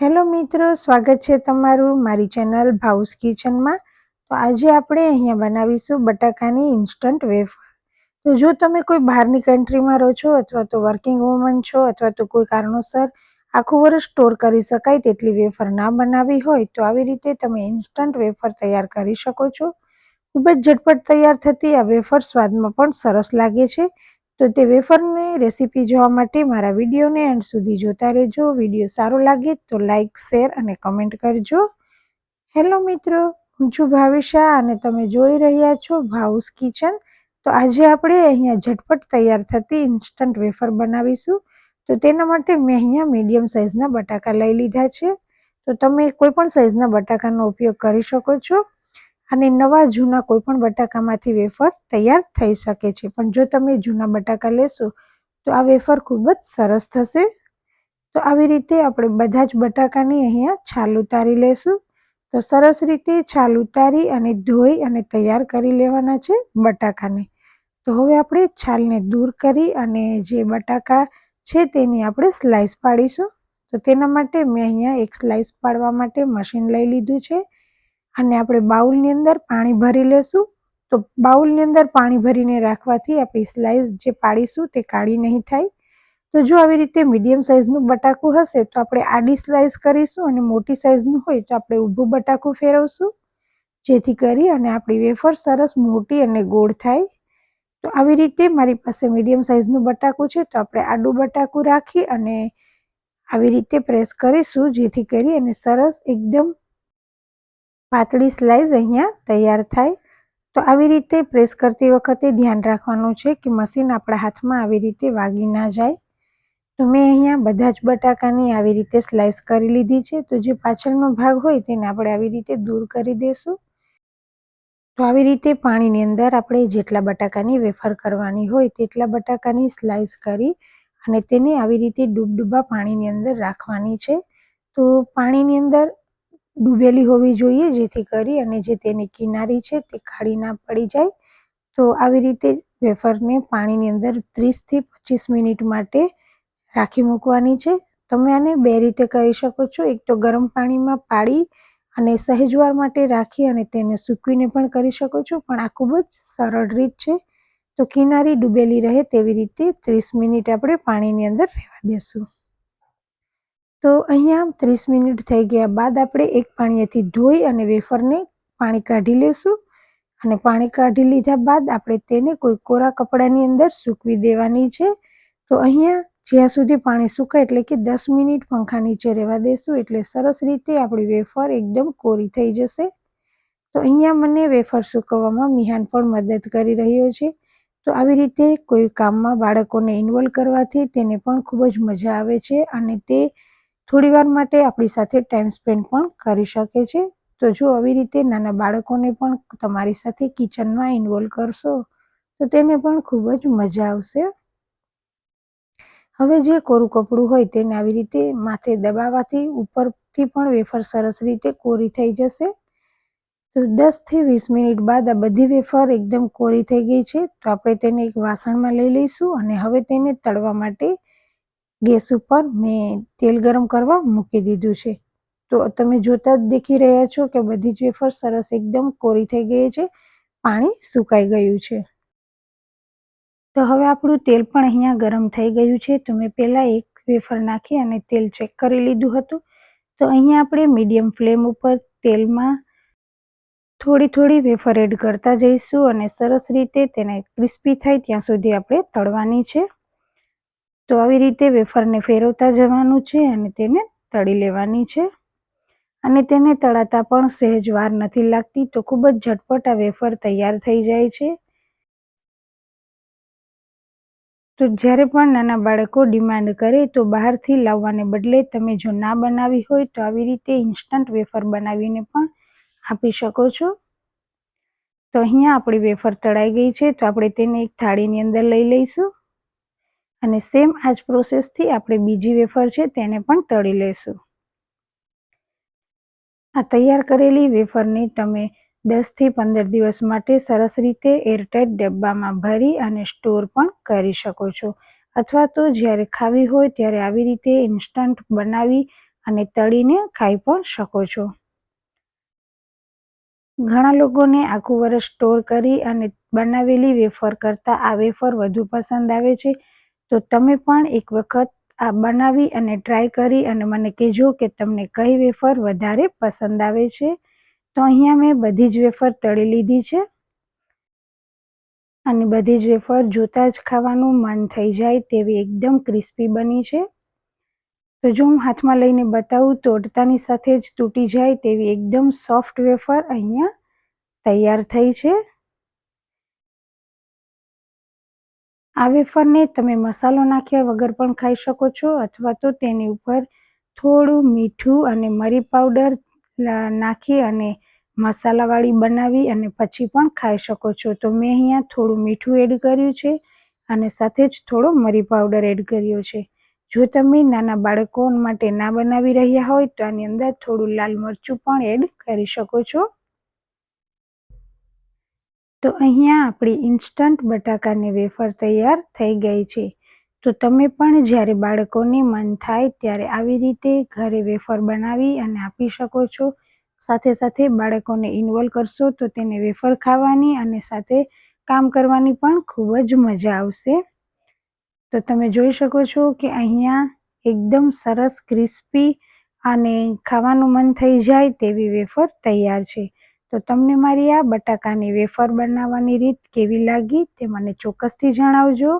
Hello મિત્રો, સ્વાગત છે તમારું મારી ચેનલ ભાઉસ કિચનમાં. તો આજે આપણે અહીંયા બનાવીશું બટાકાની ઇન્સ્ટન્ટ વેફર તો જો તમે કોઈ બહારની કન્ટ્રીમાં રહો છો અથવા તો વર્કિંગ વુમન છો અથવા તો કોઈ કારણોસર આખું વર્ષ સ્ટોર કરી શકાય તેટલી વેફર ના બનાવી હોય, તો આવી રીતે તમે ઇન્સ્ટન્ટ વેફર તૈયાર કરી શકો છો. ખૂબ જ ઝટપટ તૈયાર થતી આ વેફર સ્વાદમાં પણ સરસ લાગે છે. તો તે વેફરની રેસીપી જોવા માટે મારા વિડીયોને એન્ડ સુધી જોતા રહેજો. વીડિયો સારો લાગે તો લાઇક શેર અને કમેન્ટ કરજો. હેલો મિત્રો, હું છું ભાવિશા અને તમે જોઈ રહ્યા છો ભાઉસ કિચન. તો આજે આપણે અહીંયા ઝટપટ તૈયાર થતી ઇન્સ્ટન્ટ વેફર બનાવીશું. તો તેના માટે મેં અહીંયા મીડિયમ સાઇઝના બટાકા લઈ લીધા છે. તો તમે કોઈ પણ સાઇઝના બટાકાનો ઉપયોગ કરી શકો છો. અને નવા જૂના કોઈ પણ બટાકામાંથી વેફર તૈયાર થઈ શકે છે. પણ જો તમે જૂના બટાકા લેશો, તો આ વેફર ખૂબ જ સરસ થશે. તો આવી રીતે આપણે બધા જ બટાકાની અહીંયા છાલ ઉતારી લેશું. તો સરસ રીતે છાલ ઉતારી અને ધોઈ અને તૈયાર કરી લેવાના છે બટાકાને. તો હવે આપણે છાલને દૂર કરી અને જે બટાકા છે તેની આપણે સ્લાઇસ પાડીશું. તો તેના માટે મેં અહીંયા એક સ્લાઇસ પાડવા માટે મશીન લઈ લીધું છે. અને આપણે બાઉલની અંદર પાણી ભરી લેશું. તો બાઉલની અંદર પાણી ભરીને રાખવાથી આપણી સ્લાઈસ જે પાડીશું તે કાળી નહીં થાય. તો જો આવી રીતે મીડિયમ સાઇઝનું બટાકું હશે તો આપણે આડી સ્લાઈસ કરીશું અને મોટી સાઇઝનું હોય તો આપણે ઊભું બટાકું ફેરવશું. જેથી કરી અને આપણી વેફર સરસ મોટી અને ગોળ થાય. તો આવી રીતે મારી પાસે મીડિયમ સાઇઝનું બટાકું છે તો આપણે આડું બટાકું રાખી અને આવી રીતે પ્રેસ કરીશું જેથી કરી અને સરસ એકદમ પાતળી સ્લાઈસ અહીંયા તૈયાર થાય. તો આવી રીતે પ્રેસ કરતી વખતે ધ્યાન રાખવાનું છે કે મશીન આપણા હાથમાં આવી રીતે વાગી ના જાય. તો મેં અહીંયા બધા જ બટાકાની આવી રીતે સ્લાઇસ કરી લીધી છે. તો જે પાછળનો ભાગ હોય તેને આપણે આવી રીતે દૂર કરી દઈશું તો આવી રીતે પાણીની અંદર આપણે જેટલા બટાકાની વેફર કરવાની હોય તેટલા બટાકાની સ્લાઇસ કરી અને તેને આવી રીતે ડૂબડૂબા પાણીની અંદર રાખવાની છે. તો પાણીની અંદર ડૂબેલી હોવી જોઈએ, જેથી કરી અને જે તેની કિનારી છે તે કાળી ના પડી જાય. તો આવી રીતે વેફરને પાણીની અંદર ત્રીસથી પચીસ મિનિટ માટે રાખી મૂકવાની છે. તમે આને બે રીતે કરી શકો છો. એક તો ગરમ પાણીમાં પાડી અને સહેજવાર માટે રાખી અને તેને સૂકવીને પણ કરી શકો છો. પણ આ ખૂબ જ સરળ રીત છે. તો કિનારી ડૂબેલી રહે તેવી રીતે ત્રીસ મિનિટ આપણે પાણીની અંદર રહેવા દેશું. તો અહીંયા ત્રીસ મિનિટ થઈ ગયા બાદ આપણે એક પાણીએથી ધોઈ અને વેફરને પાણી કાઢી લેશું. અને પાણી કાઢી લીધા બાદ આપણે તેને કોઈ કોરા કપડાની અંદર સૂકવી દેવાની છે. તો અહીંયા જ્યાં સુધી પાણી સુકાય એટલે કે દસ મિનિટ પંખા નીચે રહેવા દેશું એટલે સરસ રીતે આપણી વેફર એકદમ કોરી થઈ જશે. તો અહીંયા મને વેફર સૂકવવામાં મિહાન પણ મદદ કરી રહ્યો છે. તો આવી રીતે કોઈ કામમાં બાળકોને ઇન્વોલ્વ કરવાથી તેને પણ ખૂબ જ મજા આવે છે અને તે થોડી વાર માટે આપણી સાથે ટાઈમ સ્પેન્ડ પણ કરી શકે છે. તો જો આવી રીતે નાના બાળકોને પણ તમારી સાથે કિચનમાં ઇન્વોલ્વ કરશો, તો તેને પણ ખૂબ જ મજા આવશે. હવે જે કોરું કપડું હોય તેને આવી રીતે માથે દબાવવાથી ઉપરથી પણ વેફર સરસ રીતે કોરી થઈ જશે. તો દસથી વીસ મિનિટ બાદ આ બધી વેફર એકદમ કોરી થઈ ગઈ છે, તો આપણે તેને એક વાસણમાં લઈ લઈશું અને હવે તેને તળવા માટે ગેસ ઉપર મેં તેલ ગરમ કરવા મૂકી દીધું છે. તો તમે જોતા જ દેખી રહ્યા છો કે બધી જ વેફર સરસ એકદમ કોરી થઈ ગઈ છે. પાણી સુકાઈ ગયું છે. તો હવે આપણું તેલ પણ અહીંયા ગરમ થઈ ગયું છે. તો મેં પહેલાં એક વેફર નાખી અને તેલ ચેક કરી લીધું હતું. તો અહીંયા આપણે મીડિયમ ફ્લેમ ઉપર તેલમાં થોડી થોડી વેફર એડ કરતા જઈશું અને સરસ રીતે તેને ક્રિસ્પી થાય ત્યાં સુધી આપણે તળવાની છે. તો આવી રીતે વેફરને ફેરવતા જવાનું છે અને તેને તળી લેવાની છે. અને તેને તળાતા પણ સહેજ વાર નથી લાગતી તો ખૂબ જ ઝટપટ આ વેફર તૈયાર થઈ જાય છે. તો જ્યારે પણ નાના બાળકો ડિમાન્ડ કરે તો બહારથી લાવવાને બદલે તમે જો ના બનાવી હોય તો આવી રીતે ઇન્સ્ટન્ટ વેફર બનાવીને પણ આપી શકો છો. તો અહીંયા આપણી વેફર તળાઈ ગઈ છે તો આપણે તેને એક થાળીની અંદર લઈ લઈશું. અને સેમ આ જ પ્રોસેસથી આપણે બીજી વેફર છે તેને પણ તળી લેશું. આ તૈયાર કરેલી વેફરને તમે દસથી પંદર દિવસ માટે સરસ રીતે એરટાઇટ ડબ્બામાં ભરી અને સ્ટોર પણ કરી શકો છો. અથવા તો જ્યારે ખાવી હોય ત્યારે આવી રીતે ઇન્સ્ટન્ટ બનાવી અને તળીને ખાઈ પણ શકો છો. ઘણા લોકોને આખું વર્ષ સ્ટોર કરી અને બનાવેલી વેફર કરતાં આ વેફર વધુ પસંદ આવે છે. તો તમે પણ એક વખત આ બનાવી અને ટ્રાય કરી અને મને કહેજો કે તમને કઈ વેફર વધારે પસંદ આવે છે. તો અહીંયા મેં બધી જ વેફર તળી લીધી છે. અને બધી જ વેફર જોતાં જ ખાવાનું મન થઈ જાય તેવી એકદમ ક્રિસ્પી બની છે. તો જો હું હાથમાં લઈને બતાવું તો અડતાની સાથે જ તૂટી જાય તેવી એકદમ સોફ્ટ વેફર અહીંયા તૈયાર થઈ છે. આ વેફરને તમે મસાલો નાખ્યા વગર પણ ખાઈ શકો છો અથવા તો તેની ઉપર થોડું મીઠું અને મરી પાવડર નાખી અને મસાલાવાળી બનાવી અને પછી પણ ખાઈ શકો છો. તો મેં અહીંયા થોડું મીઠું એડ કર્યું છે અને સાથે જ થોડો મરી પાવડર એડ કર્યો છે. જો તમે નાના બાળકો માટે ના બનાવી રહ્યા હોય તો આની અંદર થોડું લાલ મરચું પણ એડ કરી શકો છો. તો અહીંયા આપણી ઇન્સ્ટન્ટ બટાકાની વેફર તૈયાર થઈ ગઈ છે. તો તમે પણ જ્યારે બાળકોને મન થાય ત્યારે આવી રીતે ઘરે વેફર બનાવી અને આપી શકો છો. સાથે સાથે બાળકોને ઇન્વોલ્વ કરશો તો તેને વેફર ખાવાની અને સાથે કામ કરવાની પણ ખૂબ જ મજા આવશે. તો તમે જોઈ શકો છો કે અહીંયા એકદમ સરસ ક્રિસ્પી અને ખાવાનું મન થઈ જાય તેવી વેફર તૈયાર છે. તો તમને મારી આ બટાકાની વેફર બનાવવાની રીત કેવી લાગી તે મને ચોક્કસથી જણાવજો.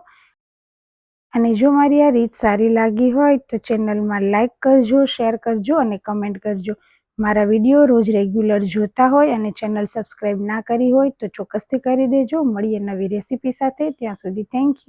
અને જો મારી આ રીત સારી લાગી હોય તો ચેનલમાં લાઇક કરજો, શેર કરજો અને કમેન્ટ કરજો. મારા વીડિયો રોજ રેગ્યુલર જોતા હોય અને ચેનલ સબસ્ક્રાઈબ ના કરી હોય તો ચોક્કસથી કરી દેજો. મળીએ નવી રેસીપી સાથે. ત્યાં સુધી થેન્ક યુ